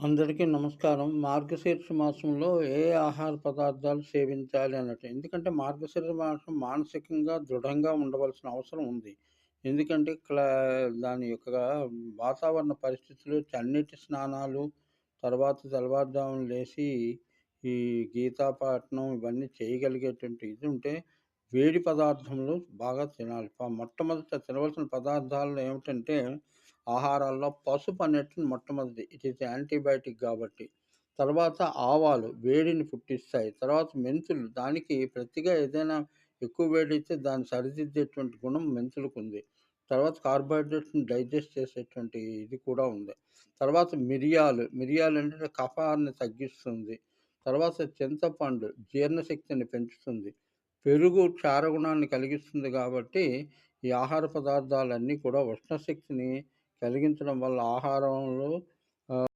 అందరికీ నమస్కారం. మార్గశీర్ష మాసంలో ఏ ఆహార పదార్థాలు సేవించాలి అన్నట్టు. ఎందుకంటే మార్గశీర్ష మాసం మానసికంగా దృఢంగా ఉండవలసిన అవసరం ఉంది. ఎందుకంటే క్లా దాని యొక్క వాతావరణ పరిస్థితులు చన్నీటి స్నానాలు, తర్వాత తెల్లవారుజామున లేచి ఈ గీతాపాఠనం ఇవన్నీ చేయగలిగేటువంటి ఇది ఉంటే వేడి పదార్థములు బాగా తినాలి. మొట్టమొదట తినవలసిన పదార్థాలు ఏమిటంటే ఆహారాల్లో పసుపు అనేటిది మొట్టమొదటి. ఇట్ ఈస్ యాంటీబయాటిక్ కాబట్టి. తర్వాత ఆవాలు వేడిని పుట్టిస్తాయి. తర్వాత మెంతులు దానికి ప్రతిగా ఏదైనా ఎక్కువ వేడైతే దాన్ని సరిదిద్దేటువంటి గుణం మెంతులకు ఉంది తర్వాత కార్బోహైడ్రేట్స్‌ని డైజెస్ట్ చేసేటువంటి ఇది కూడా ఉంది. తర్వాత మిరియాలు, మిరియాలు అంటే కఫాన్ని తగ్గిస్తుంది. తర్వాత చింతపండు జీర్ణశక్తిని పెంచుతుంది. పెరుగు క్షారగుణాన్ని కలిగిస్తుంది కాబట్టి ఈ ఆహార పదార్థాలన్నీ కూడా ఉష్ణశక్తిని కలిగించడం వల్ల ఆహారంలో